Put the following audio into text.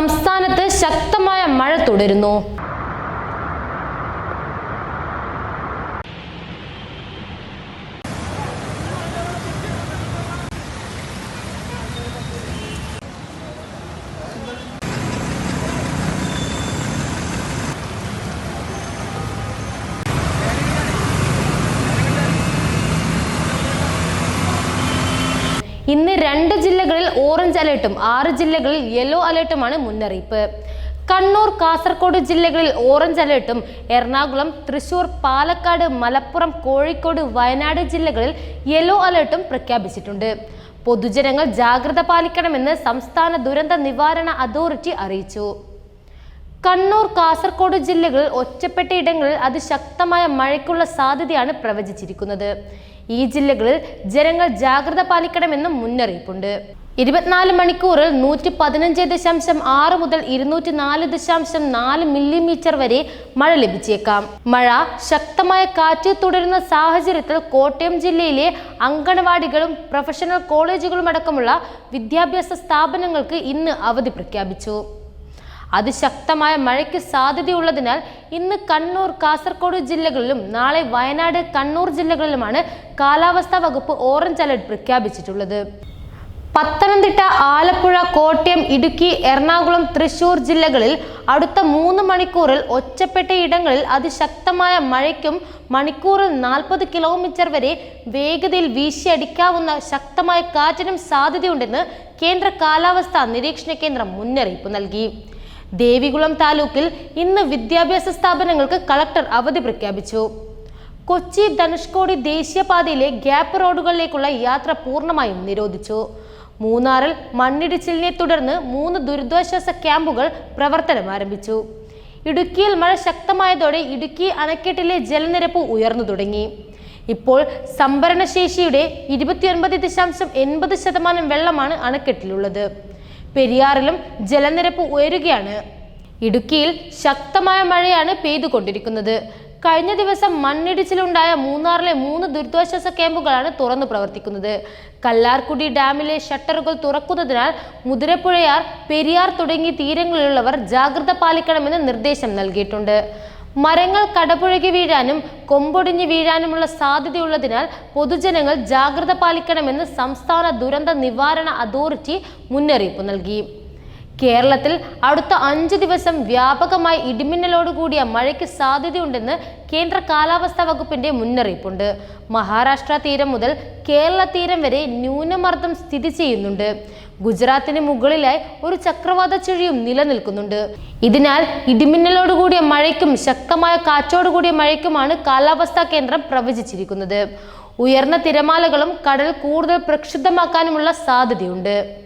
സംസ്ഥാനത്ത് ശക്തമായ മഴ തുടരുന്നു. ഇന്ന് രണ്ട് ജില്ലകളിൽ ഓറഞ്ച് അലേർട്ടും ആറ് ജില്ലകളിൽ യെല്ലോ അലേർട്ടുമാണ് മുന്നറിയിപ്പ്. കണ്ണൂർ കാസർഗോഡ് ജില്ലകളിൽ ഓറഞ്ച് അലേർട്ടും എറണാകുളം തൃശൂർ പാലക്കാട് മലപ്പുറം കോഴിക്കോട് വയനാട് ജില്ലകളിൽ യെല്ലോ അലേർട്ടും പ്രഖ്യാപിച്ചിട്ടുണ്ട്. പൊതുജനങ്ങൾ ജാഗ്രത പാലിക്കണമെന്ന് സംസ്ഥാന ദുരന്ത നിവാരണ അതോറിറ്റി അറിയിച്ചു. കണ്ണൂർ കാസർഗോഡ് ജില്ലകളിൽ ഒറ്റപ്പെട്ട ഇടങ്ങളിൽ അതിശക്തമായ മഴയ്ക്കുള്ള സാധ്യതയാണ് പ്രവചിച്ചിരിക്കുന്നത്. ഈ ജില്ലകളിൽ ജനങ്ങൾ ജാഗ്രത പാലിക്കണമെന്നും മുന്നറിയിപ്പുണ്ട്. ഇരുപത്തിനാല് മണിക്കൂറിൽ നൂറ്റി പതിനഞ്ച് ദശാംശം ആറ് മുതൽ ഇരുന്നൂറ്റി നാല് ദശാംശം നാല് മില്ലിമീറ്റർ വരെ മഴ ലഭിച്ചേക്കാം. മഴ ശക്തമായ കാറ്റ് തുടരുന്ന സാഹചര്യത്തിൽ കോട്ടയം ജില്ലയിലെ അങ്കണവാടികളും പ്രൊഫഷണൽ കോളേജുകളും അടക്കമുള്ള വിദ്യാഭ്യാസ സ്ഥാപനങ്ങൾക്ക് ഇന്ന് അവധി പ്രഖ്യാപിച്ചു. അതിശക്തമായ മഴയ്ക്ക് സാധ്യതയുള്ളതിനാൽ ഇന്ന് കണ്ണൂർ കാസർഗോഡ് ജില്ലകളിലും നാളെ വയനാട് കണ്ണൂർ ജില്ലകളിലുമാണ് കാലാവസ്ഥാ വകുപ്പ് ഓറഞ്ച് അലർട്ട് പ്രഖ്യാപിച്ചിട്ടുള്ളത്. പത്തനംതിട്ട ആലപ്പുഴ കോട്ടയം ഇടുക്കി എറണാകുളം തൃശൂർ ജില്ലകളിൽ അടുത്ത മൂന്ന് മണിക്കൂറിൽ ഒറ്റപ്പെട്ട ഇടങ്ങളിൽ അതിശക്തമായ മഴയ്ക്കും മണിക്കൂറിൽ നാൽപ്പത് കിലോമീറ്റർ വരെ വേഗതയിൽ വീശിയടിക്കാവുന്ന ശക്തമായ കാറ്റിനും സാധ്യതയുണ്ടെന്ന് കേന്ദ്ര കാലാവസ്ഥാ നിരീക്ഷണ കേന്ദ്രം മുന്നറിയിപ്പ് നൽകി. ദേവികുളം താലൂക്കിൽ ഇന്ന് വിദ്യാഭ്യാസ സ്ഥാപനങ്ങൾക്ക് കളക്ടർ അവധി പ്രഖ്യാപിച്ചു. കൊച്ചി ധനുഷ്കോടി ദേശീയപാതയിലെ ഗ്യാപ്പ് റോഡുകളിലേക്കുള്ള യാത്ര പൂർണമായും നിരോധിച്ചു. മൂന്നാറിൽ മണ്ണിടിച്ചിലിനെ തുടർന്ന് മൂന്ന് ദുരിതാശ്വാസ ക്യാമ്പുകൾ പ്രവർത്തനം ആരംഭിച്ചു. ഇടുക്കിയിൽ മഴ ശക്തമായതോടെ ഇടുക്കി അണക്കെട്ടിലെ ജലനിരപ്പ് ഉയർന്നു തുടങ്ങി. ഇപ്പോൾ സംഭരണശേഷിയുടെ ഇരുപത്തിയൊൻപത് ദശാംശം എൺപത് ശതമാനം വെള്ളമാണ് അണക്കെട്ടിലുള്ളത്. പെരിയാറിലും ജലനിരപ്പ് ഉയരുകയാണ്. ഇടുക്കിയിൽ ശക്തമായ മഴയാണ് പെയ്തുകൊണ്ടിരിക്കുന്നത്. കഴിഞ്ഞ ദിവസം മണ്ണിടിച്ചിലുണ്ടായ മൂന്നാറിലെ മൂന്ന് ദുരിതാശ്വാസ ക്യാമ്പുകളാണ് തുറന്നു പ്രവർത്തിക്കുന്നത്. കല്ലാർകുടി ഡാമിലെ ഷട്ടറുകൾ തുറക്കുന്നതിനാൽ മുതിരപ്പുഴയാർ പെരിയാർ തുടങ്ങിയ തീരങ്ങളിലുള്ളവർ ജാഗ്രത പാലിക്കണമെന്ന് നിർദ്ദേശം നൽകിയിട്ടുണ്ട്. മരങ്ങൾ കടപുഴകി വീഴാനും കൊമ്പൊടിഞ്ഞു വീഴാനുമുള്ള സാധ്യതയുള്ളതിനാൽ പൊതുജനങ്ങൾ ജാഗ്രത പാലിക്കണമെന്ന് സംസ്ഥാന ദുരന്ത നിവാരണ അതോറിറ്റി മുന്നറിയിപ്പ് നൽകി. കേരളത്തിൽ അടുത്ത അഞ്ച് ദിവസം വ്യാപകമായി ഇടിമിന്നലോടുകൂടിയ മഴയ്ക്ക് സാധ്യതയുണ്ടെന്ന് കേന്ദ്ര കാലാവസ്ഥാ വകുപ്പിന്റെ മുന്നറിയിപ്പുണ്ട്. മഹാരാഷ്ട്ര തീരം മുതൽ കേരള തീരം വരെ ന്യൂനമർദ്ദം സ്ഥിതി ചെയ്യുന്നുണ്ട്. ഗുജറാത്തിന് മുകളിലായി ഒരു ചക്രവാത ചുഴിയും നിലനിൽക്കുന്നുണ്ട്. ഇതിനാൽ ഇടിമിന്നലോടുകൂടിയ മഴയ്ക്കും ശക്തമായ കാറ്റോടുകൂടിയ മഴയ്ക്കുമാണ് കാലാവസ്ഥാ കേന്ദ്രം പ്രവചിച്ചിരിക്കുന്നത്. ഉയർന്ന തിരമാലകളും കടൽ കൂടുതൽ പ്രക്ഷുബ്ധമാക്കാനുമുള്ള സാധ്യതയുണ്ട്.